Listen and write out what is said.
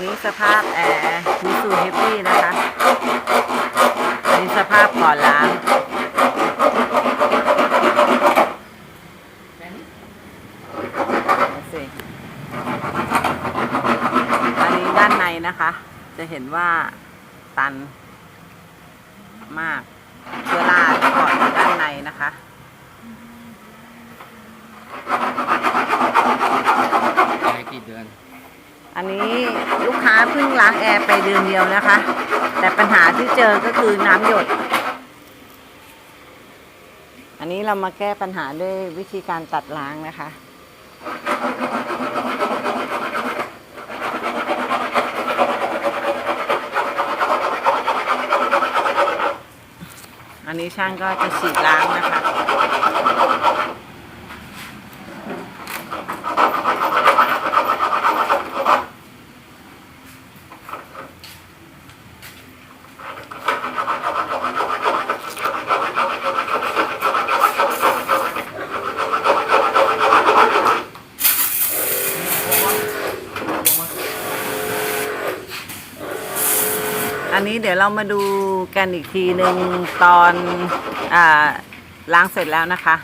นี่สภาพแอร์มิสูเฮฟวี่นะคะอันนี้สภาพก่อนล้างดูสิอันนี้ด้านในนะคะ จะเห็นว่าตันมากเชื้อราที่เกาะอยู่ด้านในนะคะใช้กี่เดือน อันนี้ลูกค้าเพิ่งล้างแอร์ไปเดือนเดียวนะคะ แต่ปัญหาที่เจอก็คือน้ำหยด อันนี้เรามาแก้ปัญหาด้วยวิธีการตัดล้างนะคะอันนี้ช่างก็จะฉีดล้างนะคะ อันนี้เดี๋ยวเรามาดูกันอีกทีหนึ่งตอนอาล้างเสร็จแล้วนะคะ